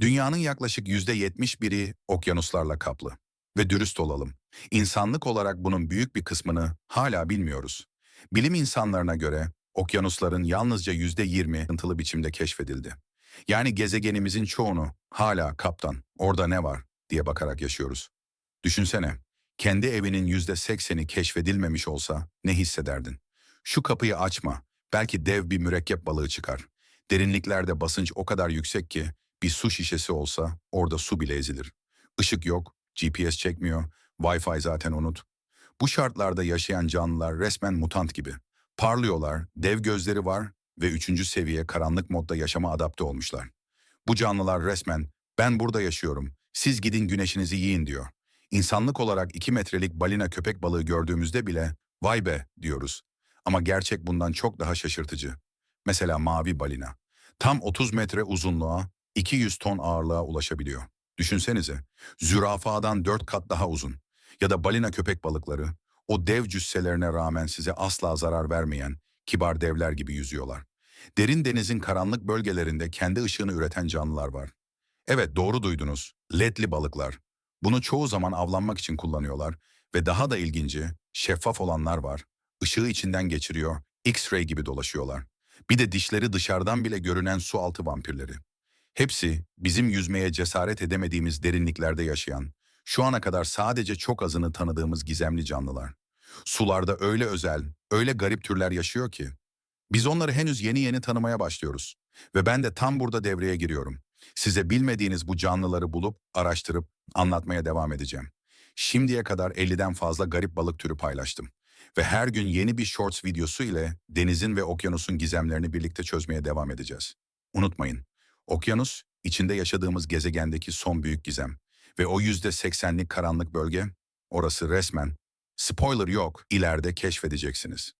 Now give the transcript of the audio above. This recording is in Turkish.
Dünyanın yaklaşık yüzde yetmiş biri okyanuslarla kaplı. Ve dürüst olalım, insanlık olarak bunun büyük bir kısmını hala bilmiyoruz. Bilim insanlarına göre okyanusların yalnızca yüzde yirmi ıntılı biçimde keşfedildi. Yani gezegenimizin çoğunu hala kaptan, orada ne var diye bakarak yaşıyoruz. Düşünsene, kendi evinin yüzde sekseni keşfedilmemiş olsa ne hissederdin? Şu kapıyı açma, belki dev bir mürekkep balığı çıkar. Derinliklerde basınç o kadar yüksek ki bir su şişesi olsa orada su bile ezilir. Işık yok, GPS çekmiyor, Wi-Fi zaten unut. Bu şartlarda yaşayan canlılar resmen mutant gibi. Parlıyorlar, dev gözleri var ve üçüncü seviye karanlık modda yaşama adapte olmuşlar. Bu canlılar resmen ben burada yaşıyorum, siz gidin güneşinizi yiyin diyor. İnsanlık olarak 2 metrelik balina köpek balığı gördüğümüzde bile vay be diyoruz. Ama gerçek bundan çok daha şaşırtıcı. Mesela mavi balina. Tam 30 metre uzunluğa, 200 ton ağırlığa ulaşabiliyor. Düşünsenize, zürafadan 4 kat daha uzun. Ya da balina köpek balıkları, o dev cüsselerine rağmen size asla zarar vermeyen kibar devler gibi yüzüyorlar. Derin denizin karanlık bölgelerinde kendi ışığını üreten canlılar var. Evet doğru duydunuz, ledli balıklar. Bunu çoğu zaman avlanmak için kullanıyorlar ve daha da ilginci, şeffaf olanlar var. Işığı içinden geçiriyor, X-ray gibi dolaşıyorlar. Bir de dişleri dışarıdan bile görünen su altı vampirleri. Hepsi bizim yüzmeye cesaret edemediğimiz derinliklerde yaşayan, şu ana kadar sadece çok azını tanıdığımız gizemli canlılar. Sularda öyle özel, öyle garip türler yaşıyor ki. Biz onları henüz yeni yeni tanımaya başlıyoruz. Ve ben de tam burada devreye giriyorum. Size bilmediğiniz bu canlıları bulup, araştırıp, anlatmaya devam edeceğim. Şimdiye kadar 50'den fazla garip balık türü paylaştım. Ve her gün yeni bir shorts videosu ile denizin ve okyanusun gizemlerini birlikte çözmeye devam edeceğiz. Unutmayın, okyanus içinde yaşadığımız gezegendeki son büyük gizem. Ve o yüzde seksenlik karanlık bölge, orası resmen, spoiler yok, ileride keşfedeceksiniz.